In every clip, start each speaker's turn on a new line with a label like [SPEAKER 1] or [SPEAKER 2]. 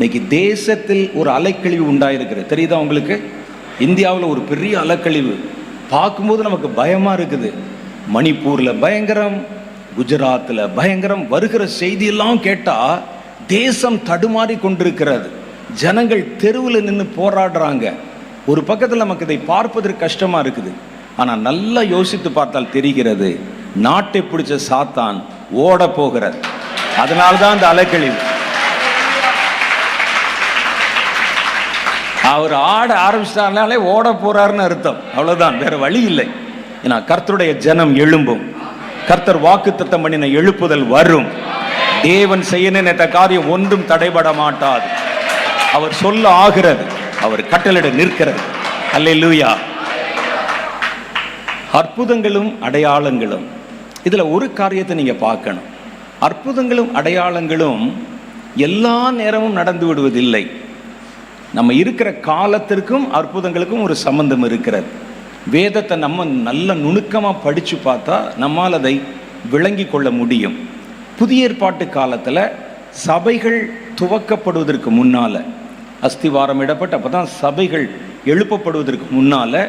[SPEAKER 1] இன்னைக்கு தேசத்தில் ஒரு அலைக்கழிவு உண்டாயிருக்கிறது. தெரியுதா உங்களுக்கு? இந்தியாவில் ஒரு பெரிய அலைக்கழிவு. பார்க்கும்போது நமக்கு பயமாக இருக்குது. மணிப்பூரில் பயங்கரம் குஜராத்தில் பயங்கரம் வருகிற செய்தியெல்லாம் கேட்டால் தேசம் தடுமாறி கொண்டிருக்கிறது. ஜனங்கள் தெருவில் நின்று போராடுறாங்க. ஒரு பக்கத்தில் நமக்கு இதை பார்ப்பதற்கு கஷ்டமாக இருக்குது. ஆனால் நல்லா யோசித்து பார்த்தால் தெரிகிறது நாட்டை பிடிச்ச சாத்தான் ஓட போகிறது அதனால்தான் தான் அந்த அலைக்கழிவு. அவர் ஆட ஆரம்பிச்சிட்டாலே ஓட போறாருன்னு அர்த்தம். அவ்வளவுதான். வேற வழி இல்லை. ஏன்னா கர்த்தருடைய ஜனம் எழும்பும். கர்த்தர் வாக்கு தத்தம் பண்ணின எழுப்புதல் வரும். தேவன் செய்ய நினைத்த காரியம் ஒன்றும் தடைபட மாட்டாது. அவர் சொல்ல ஆகிறது. அவர் கட்டளிட நிற்கிறது. அல்லேலூயா. அற்புதங்களும் அடையாளங்களும். இதுல ஒரு காரியத்தை நீங்க பார்க்கணும். அற்புதங்களும் அடையாளங்களும் எல்லா நேரமும் நடந்து விடுவதில்லை. நம்ம இருக்கிற காலத்திற்கும் அற்புதங்களுக்கும் ஒரு சம்பந்தம் இருக்கிறது. வேதத்தை நம்ம நல்ல நுணுக்கமாக படித்து பார்த்தா நம்மால் அதை விளங்கி கொள்ள முடியும். புதிய ஏற்பாட்டு காலத்தில் சபைகள் துவக்கப்படுவதற்கு முன்னால் அஸ்திவாரம் இடப்பட்டு அப்போ தான் சபைகள் எழுப்பப்படுவதற்கு முன்னால்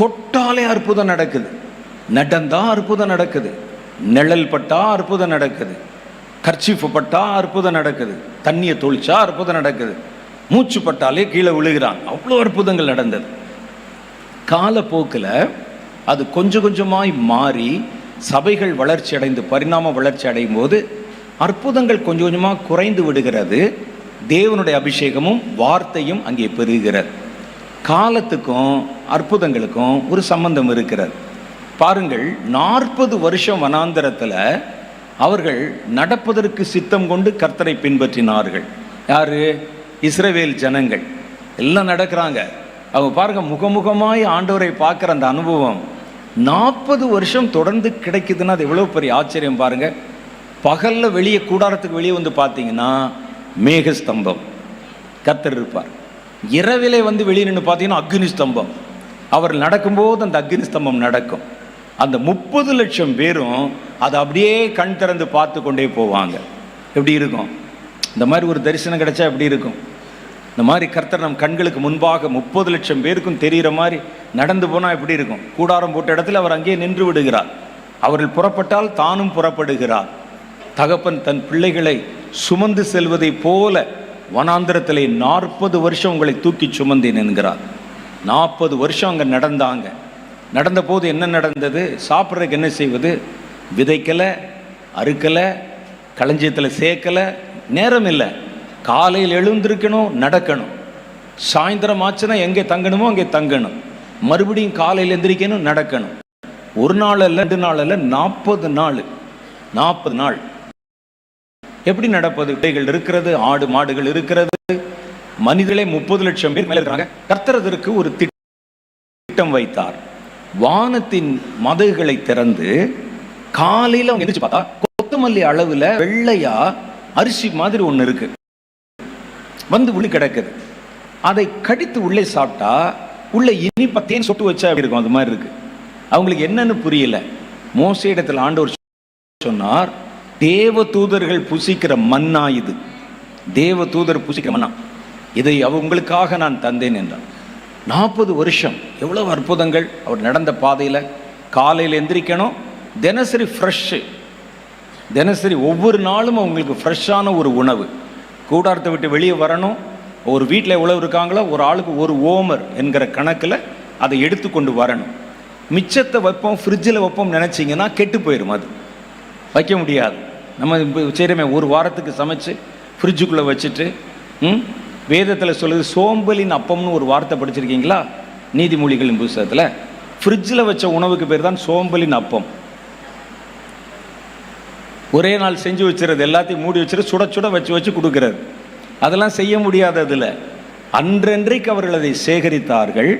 [SPEAKER 1] தொட்டாலே அற்புதம் நடக்குது. நடந்தால் அற்புதம் நடக்குது. நிழல் பட்டால் அற்புதம் நடக்குது. கர்ச்சீஃப் பட்டால் அற்புதம் நடக்குது. தண்ணியை தொழிச்சா அற்புதம் நடக்குது. மூச்சு பட்டாலே கீழே விழுகிறான். அவ்வளோ அற்புதங்கள் நடந்தது. காலப்போக்கில் அது கொஞ்சம் கொஞ்சமாய் மாறி சபைகள் வளர்ச்சி அடைந்து பரிணாம வளர்ச்சி அடையும் போது அற்புதங்கள் கொஞ்சம் கொஞ்சமாக குறைந்து விடுகிறது. தேவனுடைய அபிஷேகமும் வார்த்தையும் அங்கே பெருகிறது. காலத்துக்கும் அற்புதங்களுக்கும் ஒரு சம்பந்தம் இருக்கிறது. பாருங்கள் நாற்பது வருஷம் வனாந்தரத்தில் அவர்கள் நடப்பதற்கு சித்தம் கொண்டு கர்த்தரை பின்பற்றினார்கள். யாரு? இஸ்ரவேல் ஜனங்கள். எல்லாம் நடக்கிறாங்க. அவங்க பாருங்க முகமுகமாய் ஆண்டவரை பார்க்குற அந்த அனுபவம். நாற்பது வருஷம் தொடர்ந்து கிடைக்குதுன்னா அது எவ்வளோ பெரிய ஆச்சரியம் பாருங்க. பகல்ல வெளியே கூடாரத்துக்கு வெளியே வந்து பார்த்தீங்கன்னா மேகஸ்தம்பம். கத்தர் இருப்பார். இரவிலே வந்து வெளியே நின்று பார்த்தீங்கன்னா அக்னி ஸ்தம்பம் அவர் நடக்கும்போது அந்த அக்னி ஸ்தம்பம் நடக்கும். அந்த முப்பது லட்சம் பேரும் அதை அப்படியே கண் திறந்து பார்த்து கொண்டே போவாங்க. எப்படி இருக்கும்? இந்த மாதிரி ஒரு தரிசனம் கிடைச்சா எப்படி இருக்கும்? இந்த மாதிரி கர்த்தர் நம் கண்களுக்கு முன்பாக முப்பது லட்சம் பேருக்கும் தெரிகிற மாதிரி நடந்து போனால் எப்படி இருக்கும்? கூடாரம் போட்ட இடத்துல அவர் அங்கேயே நின்று விடுகிறார். அவர்கள் புறப்பட்டால் தானும் புறப்படுகிறார். தகப்பன் தன் பிள்ளைகளை சுமந்து செல்வதைப் போல வனாந்திரத்திலே நாற்பது வருஷம் உங்களை தூக்கி சுமந்தேன் என்கிறார். நாற்பது வருஷம் அங்கே நடந்தாங்க. நடந்தபோது என்ன நடந்தது? சாப்பிட்றதுக்கு என்ன செய்வது? விதைக்கலை அறுக்கலை களஞ்சியத்தில் சேர்க்கலை நேரம் இல்லை. காலையில் எழுந்திருக்கணும் நடக்கணும். சாயந்தரம் ஆச்சுன்னா எங்கே தங்கணுமோ அங்கே தங்கணும். மறுபடியும் காலையில் எந்திரிக்கணும் நடக்கணும். ஒரு நாள் அல்ல ரெண்டு நாள் அல்ல நாற்பது நாள். நாற்பது நாள். எப்படி நடப்பது? விதைகள் இருக்கிறது ஆடு மாடுகள் இருக்கிறது. மனிதர்களே முப்பது லட்சம் பேர் மேலே இருக்காங்க கர்த்தரதற்கு ஒரு திட்டம் வைத்தார். வானத்தின் மதகுகளை திறந்து காலையில் அவங்க எந்திரிச்சு பார்த்தா கொத்தமல்லி அளவில் வெள்ளையா அரிசி மாதிரி ஒன்று இருக்கு. வந்து உள்ளே கிடக்குது. அதை கடித்து உள்ளே சாப்பிட்டா உள்ளே இனிப்பத்தேன்னு தேன் சொட்டு வச்சா அப்படி இருக்கும்? அது மாதிரி இருக்குது அவங்களுக்கு என்னன்னு புரியல. மோச இடத்தில் ஆண்டவர் சொன்னார் தேவ தூதர்கள் புசிக்கிற மண்ணா இது. தேவ தூதர் புசிக்கிற மண்ணா இதை அவங்களுக்காக நான் தந்தேன் என்றார் நாற்பது வருஷம் எவ்வளவு அற்புதங்கள் அவர் நடந்த பாதையில். காலையில் எந்திரிக்கணும் தினசரி ஃப்ரெஷ்ஷு தினசரி ஒவ்வொரு நாளும் அவங்களுக்கு ஃப்ரெஷ்ஷான ஒரு உணவு. கூடாரத்தை விட்டு வெளியே வரணும். ஒரு வீட்டில் எவ்வளோ இருக்காங்களோ ஒரு ஆளுக்கு ஒரு ஓமர் என்கிற கணக்கில் அதை எடுத்து கொண்டு வரணும். மிச்சத்தை வைப்போம் ஃப்ரிட்ஜில் வைப்போம் நினச்சிங்கன்னா கெட்டு போயிடும் அது. வைக்க முடியாது. நம்ம சரிமே ஒரு வாரத்துக்கு சமைச்சு ஃப்ரிட்ஜுக்குள்ளே வச்சுட்டு ம்? வேதத்தில் சொல்லுது சோம்பலின் அப்பம்னு ஒரு வார்த்தை படிச்சிருக்கீங்களா? நீதிமொழிகளின் புஸ்தகத்தில். ஃப்ரிட்ஜில் வச்ச உணவுக்கு பேர் தான் சோம்பலின் அப்பம். ஒரே நாள் செஞ்சு வச்சுறது எல்லாத்தையும் மூடி வச்சுட்டு சுட சுட வச்சு வச்சு கொடுக்குறது. அதெல்லாம் செய்ய முடியாததில் அன்றன்றைக்கு அவர்கள் அதை சேகரித்தார்கள்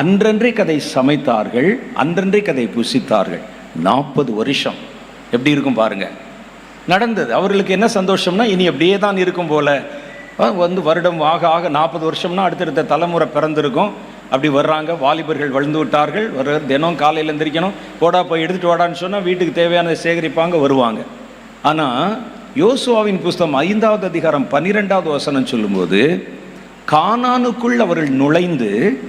[SPEAKER 1] அன்றன்றைக்கு அதை சமைத்தார்கள் அன்றன்றைக்கு அதை புசித்தார்கள். நாற்பது வருஷம். எப்படி இருக்கும் பாருங்க. நடந்தது. அவர்களுக்கு என்ன சந்தோஷம்னா இனி அப்படியே தான் இருக்கும் போல. வந்து வருடம் ஆக ஆக நாற்பது வருஷம்னா அடுத்தடுத்த தலைமுறை பிறந்திருக்கும். அப்படி வர்றாங்க வாலிபர்கள் வளர்ந்து விட்டார்கள் வர தினம் காலையில் எந்திரிக்கணும் போடா போய் எடுத்துகிட்டு வாடான்னு சொன்னால் வீட்டுக்கு தேவையானதை சேகரிப்பாங்க வருவாங்க. ஆனால் யோசுவாவின் புஸ்தகம் ஐந்தாவது அதிகாரம் பன்னிரெண்டாவது வசனம் சொல்லும்போது கானானுக்குள் அவர்கள் நுழைந்து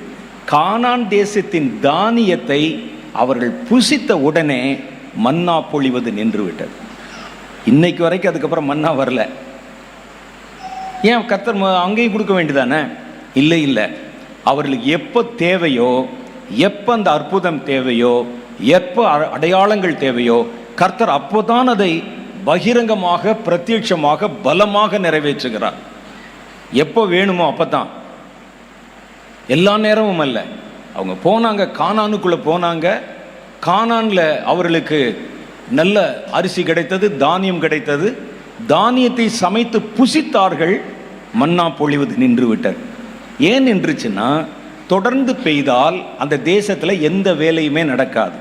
[SPEAKER 1] கானான் தேசத்தின் தானியத்தை அவர்கள் புசித்த உடனே மன்னா பொழிவது நின்று விட்டது இன்னைக்கு வரைக்கும் அதுக்கப்புறம் மன்னா வரல. ஏன் கர்த்தர் அங்கேயும் கொடுக்க வேண்டியதானே? இல்லை இல்லை. அவர்களுக்கு எப்போ தேவையோ எப்போ அந்த அற்புதம் தேவையோ எப்போ அ- அடையாளங்கள் தேவையோ கர்த்தர் அப்போதான் அதை பகிரங்கமாக பிரத்யட்சமாக பலமாக நிறைவேற்றுகிறார். எப்போ வேணுமோ அப்பதான். எல்லா நேரமும் அல்ல. அவங்க போனாங்க கானானுக்குள்ளே போனாங்க. கானானில் அவர்களுக்கு நல்ல அரிசி கிடைத்தது தானியம் கிடைத்தது. தானியத்தை சமைத்து புசித்தார்கள். மன்னா பொழிவது நின்று விட்டது ஏன் நின்றுச்சுன்னா தொடர்ந்து பெய்தால் அந்த தேசத்தில் எந்த வேலையுமே நடக்காது.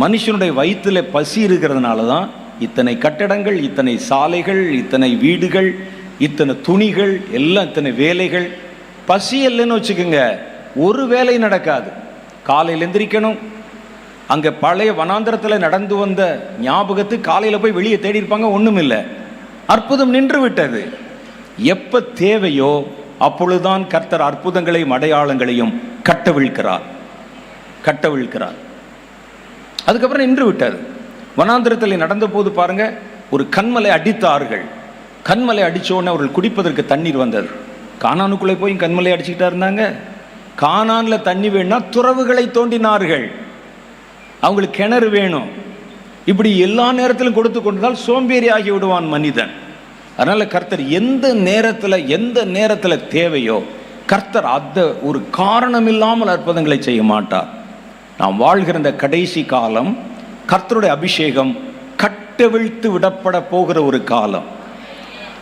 [SPEAKER 1] மனுஷனுடைய வயிற்றில் பசி இருக்கிறதுனால தான் இத்தனை கட்டடங்கள் இத்தனை சாலைகள் இத்தனை வீடுகள் இத்தனை துணிகள் எல்லாம் இத்தனை வேலைகள். பசி இல்லைன்னு வச்சுக்கோங்க ஒரு வேலை நடக்காது. காலையில் எந்திரிக்கணும். அங்கே பழைய வனாந்திரத்தில் நடந்து வந்த ஞாபகத்து காலையில் போய் வெளியே தேடி இருப்பாங்க ஒன்றும் இல்லை. அற்புதம் நின்று விட்டது. எப்போ தேவையோ அப்பொழுதுதான் கர்த்தர் அற்புதங்களையும் அடையாளங்களையும் கட்டவிழ்கிறார் கட்டவிழ்கிறார் அதுக்கப்புறம் நின்று விட்டது. வனாந்திரத்தில் நடந்த போது பாருங்க ஒரு கண்மலை அடித்தார்கள். கண்மலை அடித்தோடனே உடனே அவர்கள் குடிப்பதற்கு தண்ணீர் வந்தது. கானானுக்குள்ளே போய் கண்மலை அடிச்சுக்கிட்டா இருந்தாங்க. காணானில் தண்ணி வேணும்னா துறவுகளை தோண்டினார்கள். அவங்களுக்கு கிணறு வேணும். இப்படி எல்லா நேரத்திலும் கொடுத்து கொண்டதால் சோம்பேறி ஆகி விடுவான் மனிதன். அதனால் கர்த்தர் எந்த நேரத்தில் எந்த நேரத்தில் தேவையோ கர்த்தர் அந்த ஒரு காரணம் இல்லாமல் அற்புதங்களை செய்ய மாட்டார். நாம் வாழ்கிற இந்த கடைசி காலம் கர்த்தருடைய அபிஷேகம் கட்டவிழ்த்து விடப்பட போகிற ஒரு காலம்.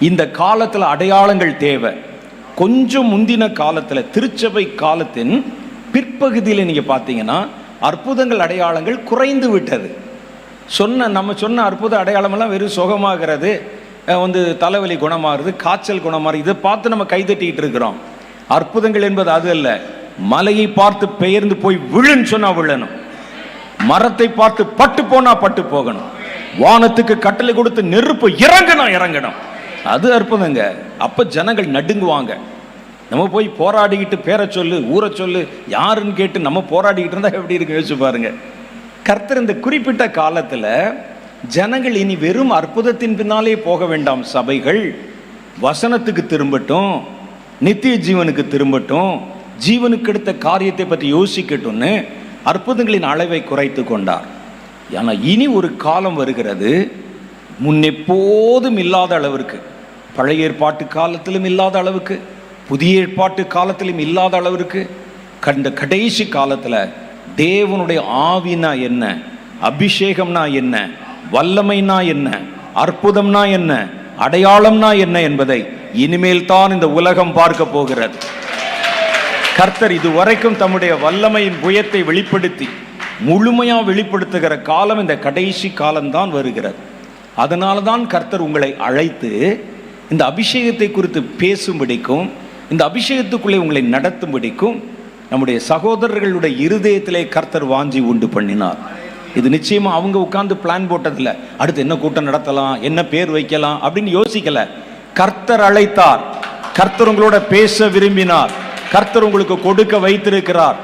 [SPEAKER 1] இந்த காலத்தில் அடையாளங்கள் தேவை. கொஞ்சம் முந்தின காலத்தில் திருச்சபை காலத்தின் பிற்பகுதியில் நீங்கள் பார்த்தீங்கன்னா அற்புதங்கள் அடையாளங்கள் குறைந்து விட்டது. சொன்ன நம்ம சொன்ன அற்புத அடையாளமெல்லாம் வெறும் சுகமாகிறது வந்து தலைவலி குணமாகிறது காய்ச்சல் குணமாகிறது இதை பார்த்து நம்ம கைதட்டிக்கிட்டு இருக்கிறோம். அற்புதங்கள் என்பது அது அல்ல. மலையை பார்த்து பெயர்ந்து போய் விழுன்னு சொன்னால் விழணும். மரத்தை பார்த்து பட்டு போனா பட்டு போகணும். வானத்துக்கு கட்டளை கொடுத்து நெருப்பு இறங்கணும் இறங்கணும். அது அற்புதங்க. அப்ப ஜனங்கள் நடுங்குவாங்க. நம்ம போய் போராடிக்கிட்டு பேரை சொல்லு ஊரை சொல்லு யாருன்னு கேட்டு நம்ம போராடிக்கிட்டு இருந்தா எப்படி இருக்கு யோசிச்சு பாருங்க. கர்த்தர் இந்த குறிப்பிட்ட காலத்துல ஜனங்கள் இனி வெறும் அற்புதத்தின் பின்னாலே போக வேண்டாம். சபைகள் வசனத்துக்கு திரும்பட்டும் நித்திய ஜீவனுக்கு திரும்பட்டும் ஜீவனுக்கு எடுத்த காரியத்தை பற்றி யோசிக்கட்டும்னு அற்புதங்களின் அளவை குறைத்து கொண்டார். ஆனால் இனி ஒரு காலம் வருகிறது. முன்னெப்போதும் இல்லாத அளவிற்கு பழைய ஏற்பாட்டு காலத்திலும் இல்லாத அளவுக்கு புதிய ஏற்பாட்டு காலத்திலும் இல்லாத அளவிற்கு கண்ட கடைசி காலத்தில் தேவனுடைய ஆவினா என்ன அபிஷேகம்னா என்ன வல்லமைனா என்ன அற்புதம்னா என்ன அடையாளம்னா என்ன என்பதை இனிமேல் தான் இந்த உலகம் பார்க்க போகிறது. கர்த்தர் இதுவரைக்கும் தம்முடைய வல்லமையின் புயத்தை வெளிப்படுத்தி முழுமையாக வெளிப்படுத்துகிற காலம் இந்த கடைசி காலம்தான் வருகிறது. அதனால தான் கர்த்தர் உங்களை அழைத்து இந்த அபிஷேகத்தை குறித்து பேசும்படிக்கும் இந்த அபிஷேகத்துக்குள்ளே உங்களை நடத்தும்படிக்கும் நம்முடைய சகோதரர்களுடைய இருதயத்திலே கர்த்தர் வாஞ்சி உண்டு பண்ணினார். இது நிச்சயமா அவங்க உட்காந்து பிளான் போட்டதில்ல. அடுத்து என்ன கூட்டம் நடத்தலாம் என்ன பேர் வைக்கலாம் அப்படின்னு யோசிக்கல. கர்த்தர் அழைத்தார். கர்த்தர் உங்களோட பேச விரும்பினார். கர்த்தர் உங்களுக்கு கொடுக்க வைத்திருக்கிறார்.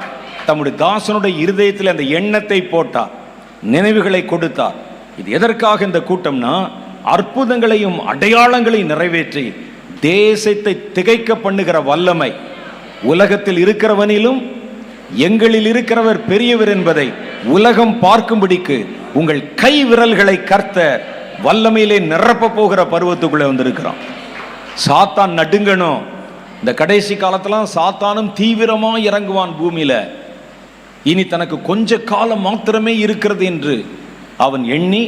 [SPEAKER 1] தம்முடைய தாசனுடைய இருதயத்தில் அந்த எண்ணத்தை போட்டார். நினைவுகளை கொடுத்தார். இது எதற்காக இந்த கூட்டம்னா அற்புதங்களையும் அடையாளங்களையும் நிறைவேற்றி தேசத்தை திகைக்க பண்ணுகிற வல்லமை. உலகத்தில் இருக்கிறவனிலும் எங்களில் இருக்கிறவர் பெரியவர் என்பதை உலகம் பார்க்கும்படிக்கு உங்கள் கை விரல்களை கர்த்த வல்லமையிலே நிரப்ப போகிற பருவத்துக்குள்ளே வந்திருக்கிறோம் சாத்தான் நடுங்கணும். இந்த கடைசி காலத்தெல்லாம் சாத்தானும் தீவிரமாக இறங்குவான் பூமியில். இனி தனக்கு கொஞ்ச காலம் மாத்திரமே இருக்கிறது என்று அவன் எண்ணி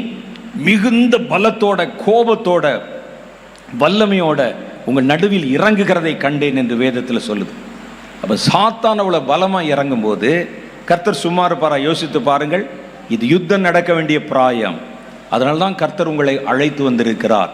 [SPEAKER 1] மிகுந்த பலத்தோட கோபத்தோட வல்லமையோட உங்கள் நடுவில் இறங்குகிறதை கண்டேன் என்று வேதத்தில் சொல்லுது. அப்போ சாத்தான் அவ்வளோ பலமாக இறங்கும் போது கர்த்தர் சும்மா இருப்பாரா? யோசித்து பாருங்கள். இது யுத்தம் நடக்க வேண்டிய பிராயம். அதனால தான் கர்த்தர் உங்களை அழைத்து வந்திருக்கிறார்.